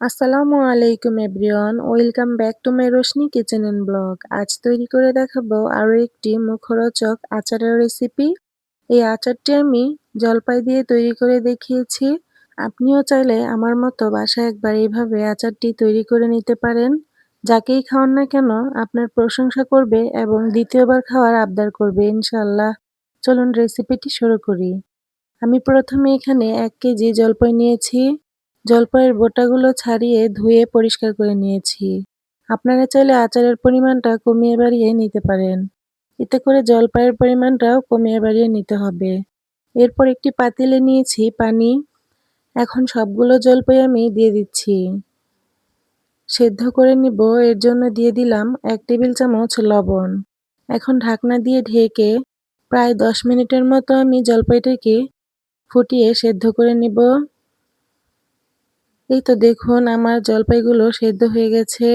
আসসালামু আলাইকুম everyone, welcome back to my Roshni kitchen and blog. আজ তৈরি করে দেখাবো আরও একটি মুখরোচক আচারের রেসিপি। এই আচারটি আমি জলপাই দিয়ে তৈরি করে দেখিয়েছি। আপনিও চাইলে আমার মতো বাসায় একবার এইভাবে আচারটি তৈরি করে নিতে পারেন। যাকেই খাওয়ান না কেন, আপনার প্রশংসা করবে এবং দ্বিতীয়বার খাওয়ার আবদার করবে ইনশাল্লাহ চলুন রেসিপিটি শুরু করি। আমি প্রথমে এখানে এক কেজি জলপাই নিয়েছি। জলপাইয়ের বোটাগুলো ছাড়িয়ে ধুয়ে পরিষ্কার করে নিয়েছি। আপনারা চাইলে আচারের পরিমাণটা কমিয়ে বাড়িয়ে নিতে পারেন। এতে করে জলপাইয়ের পরিমাণটাও কমিয়ে বাড়িয়ে নিতে হবে। এরপর একটি পাতিলে নিয়েছি পানি। এখন সবগুলো জলপাই আমি দিয়ে দিচ্ছি। সেদ্ধ করে নিব, এর জন্য দিয়ে দিলাম এক টেবিল চামচ লবণ। এখন ঢাকনা দিয়ে ঢেকে প্রায় দশ মিনিটের মতো আমি জলপাইটাকে ফুটিয়ে সেদ্ধ করে নিব। এই তো দেখুন আমার জলপাইগুলো সেদ্ধ হয়ে গেছে।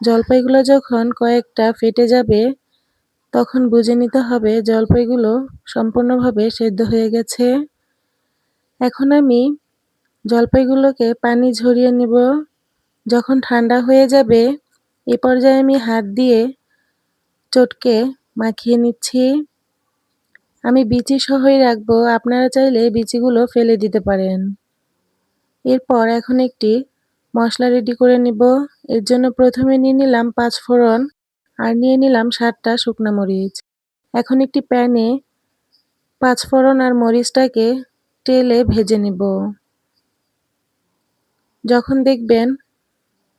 জলপাইগুলো যখন কয়েকটা ফেটে যাবে, তখন বুঝে নিতে হবে জলপাইগুলো সম্পূর্ণভাবে সেদ্ধ হয়ে গেছে। এখন আমি জলপাইগুলোকে পানি ঝরিয়ে নিব। যখন ঠান্ডা হয়ে যাবে, এ পর্যায়ে আমি হাত দিয়ে চটকে মাখিয়ে নিচ্ছি। আমি বিচি সহই রাখব। আপনারা চাইলে বিচিগুলো ফেলে দিতে পারেন। এরপর এখন একটি মশলা রেডি করে নিব। এর জন্য প্রথমে নিয়ে নিলাম পাঁচ ফোড়ন আর নিয়ে নিলাম সাতটা শুকনো মরিচ। এখন একটি প্যানে পাঁচ ফোড়ন আর মরিচটাকে তেলে ভেজে নিব। যখন দেখবেন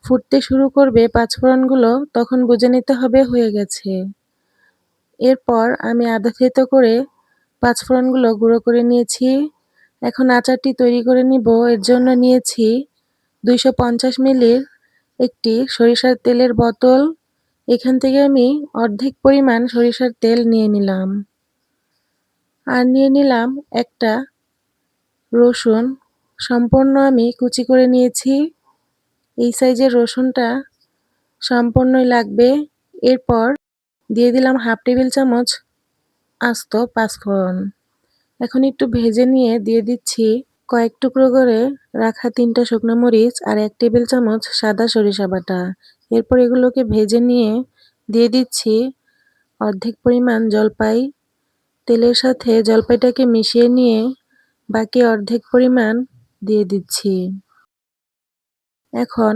ফুটতে শুরু করবে পাঁচফোড়নগুলো তখন বুঝে নিতে হবে হয়ে গেছে। এরপর আমি আধা থেতো করে পাঁচফোড়নগুলো গুঁড়ো করে নিয়েছি। এখন আচারটি তৈরি করে নিব। এর জন্য নিয়েছি দুইশো পঞ্চাশ মিলির একটি সরিষার তেলের বোতল। এখান থেকে আমি অর্ধেক পরিমাণ সরিষার তেল নিয়ে নিলাম। আর নিয়ে নিলাম একটা রসুন। সম্পূর্ণ আমি কুচি করে নিয়েছি। এই সাইজের রসুনটা সম্পূর্ণই লাগবে। এরপর দিয়ে দিলাম হাফ টেবিল চামচ আস্ত পাঁচফোড়ন। এখন একটু ভেজে নিয়ে দিয়ে দিচ্ছি কয়েক টুকরো করে রাখা তিনটা শুকনো মরিচ আর এক টেবিল চামচ সাদা সরিষা বাটা। এরপর এগুলোকে ভেজে নিয়ে দিয়ে দিচ্ছি অর্ধেক পরিমাণ জলপাই। তেলের সাথে জলপাইটাকে মিশিয়ে নিয়ে বাকি অর্ধেক পরিমাণ দিয়ে দিচ্ছি। এখন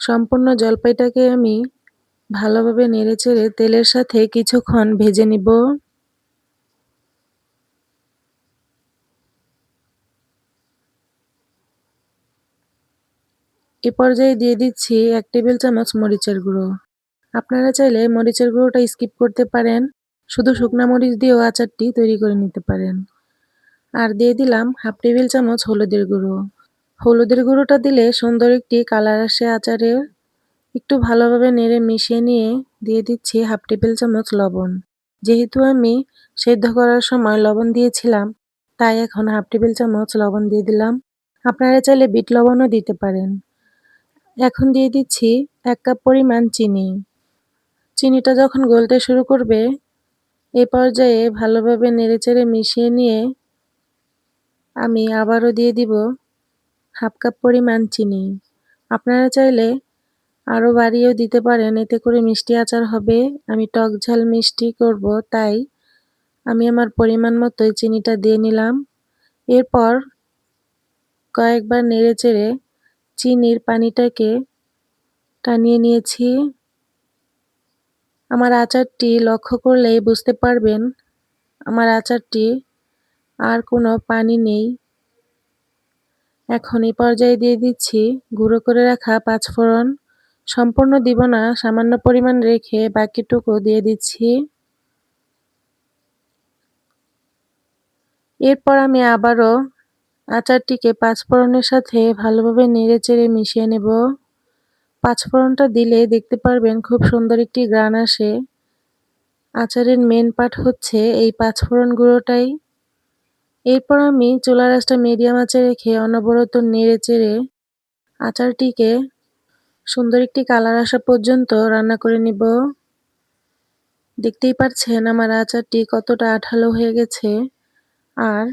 সম্পূর্ণ জলপাইটাকে আমি ভালোভাবে নেড়েচেড়ে তেলের সাথে কিছুক্ষণ ভেজে নিব। এ পর্যায়ে দিয়ে দিচ্ছি এক টেবিল চামচ মরিচের গুঁড়ো। আপনারা চাইলে মরিচের গুঁড়োটা স্কিপ করতে পারেন, শুধু শুকনা মরিচ দিয়েও আচারটি তৈরি করে নিতে পারেন। আর দিয়ে দিলাম হাফ টেবিল চামচ হলুদের গুঁড়ো। হলুদের গুঁড়োটা দিলে সুন্দর একটি কালার আসে আচারের। একটু ভালোভাবে নেড়ে মিশিয়ে নিয়ে দিয়ে দিচ্ছি হাফ টেবিল চামচ লবণ। যেহেতু আমি সেদ্ধ করার সময় লবণ দিয়েছিলাম, তাই এখন হাফ টেবিল চামচ লবণ দিয়ে দিলাম। আপনারা চাইলে বিট লবণও দিতে পারেন। এখন দিয়ে দিচ্ছি এক কাপ পরিমাণ চিনি। চিনিটা যখন গলতে শুরু করবে, এ পর্যায়ে ভালোভাবে নেড়েচেড়ে মিশিয়ে নিয়ে আমি আবারও দিয়ে দিব হাফ কাপ পরিমাণ চিনি। আপনারা চাইলে আরও বাড়িয়েও দিতে পারেন, এতে করে মিষ্টি আচার হবে। আমি টক ঝাল মিষ্টি করব, তাই আমি আমার পরিমাণ মতোই চিনিটা দিয়ে নিলাম। এরপর কয়েকবার নেড়ে চেড়ে চিনির পানিটাকে টানিয়ে নিয়েছি। আমার আচারটি লক্ষ্য করলেই বুঝতে পারবেন, আমার আচারটি আর কোনো পানি নেই। এখন এই পর্যায়ে দিয়ে দিচ্ছি গুঁড়ো করে রাখা পাঁচফোড়ন সম্পূর্ণ দিব না, সামান্য পরিমাণ রেখে বাকিটুকু দিয়ে দিচ্ছি। এরপর আমি আবারও আচারটিকে পাঁচফোড়নের সাথে ভালোভাবে নেড়ে চেড়ে মিশিয়ে নেব। পাঁচফোড়নটা দিলে দেখতে পারবেন খুব সুন্দর একটি গ্রান আসে। আচারের মেন পার্ট হচ্ছে এই পাঁচফোড়ন গুঁড়োটাই। এরপর আমি চুলা রাসটা মিডিয়াম আঁচে রেখে অনবরত নেড়ে চেড়ে আচারটিকে সুন্দর একটি কালার আসা পর্যন্ত রান্না করে নিব। দেখতেই পাচ্ছেন আমার আচারটি কতটা আঠালো হয়ে গেছে। আর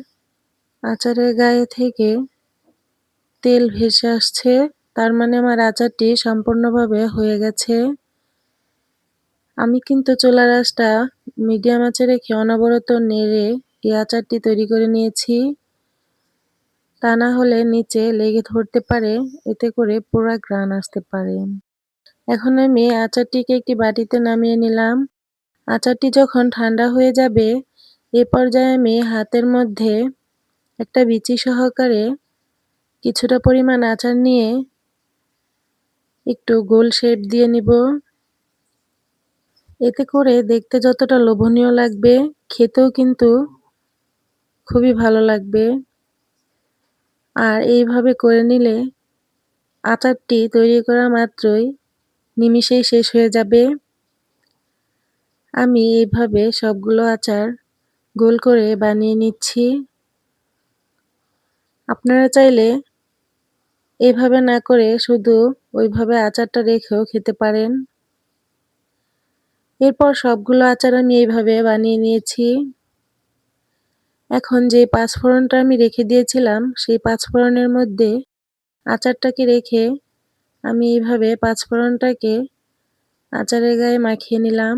আচারের গায়ে থেকে তেল ভেসে আসছে। তার মানে আমার আচারটি সম্পূর্ণভাবে হয়ে গেছে। আমি কিন্তু চুলার আঁচটা মিডিয়াম আঁচে রেখে অনবরত নেড়ে এই আচারটি তৈরি করে নিয়েছি। তা না হলে নিচে লেগে ধরতে পারে, এতে করে পোড়া গ্রান আসতে পারে। এখন আমি আচারটিকে একটি বাটিতে নামিয়ে নিলাম। আচারটি যখন ঠান্ডা হয়ে যাবে, এ পর্যায়ে আমি হাতের মধ্যে একটা বিচি সহকারে কিছুটা পরিমাণ আচার নিয়ে একটু গোল শেপ দিয়ে নিব। এতে করে দেখতে যতটা লোভনীয় লাগবে, খেতেও কিন্তু খুবই ভালো লাগবে। আর এইভাবে করে নিলে আচারটি তৈরি করা মাত্রই নিমিষেই শেষ হয়ে যাবে। আমি এইভাবে সবগুলো আচার গোল করে বানিয়ে নিচ্ছি। আপনারা চাইলে এভাবে না করে শুধু ওইভাবে আচারটা রেখেও খেতে পারেন। এরপর সবগুলো আচার আমি এইভাবে বানিয়ে নিয়েছি। এখন যে পাঁচফোড়নটা আমি রেখে দিয়েছিলাম, সেই পাঁচফোড়নের মধ্যে আচারটাকে রেখে আমি এইভাবে পাঁচফোড়নটাকে আচারের গায়ে মাখিয়ে নিলাম।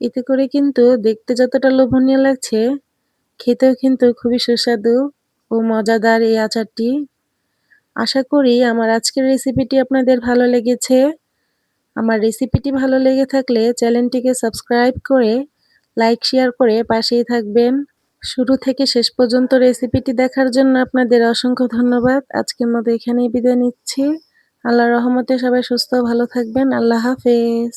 এতে করে কিন্তু দেখতে যতটা লোভনীয় লাগছে, খেতেও কিন্তু খুবই সুস্বাদু। ও মজাদার এই আচারটি। আশা করি আমার আজকের রেসিপিটি আপনাদের ভালো লেগেছে। আমার রেসিপিটি ভালো লেগে থাকলে চ্যানেলটিকে সাবস্ক্রাইব করে লাইক শেয়ার করে পাশেই থাকবেন। শুরু থেকে শেষ পর্যন্ত রেসিপিটি দেখার জন্য আপনাদের অসংখ্য ধন্যবাদ। আজকের মতো এখানেই বিদায় নিচ্ছি। আল্লাহ রহমতে সবাই সুস্থ ভালো থাকবেন। আল্লাহ হাফেজ।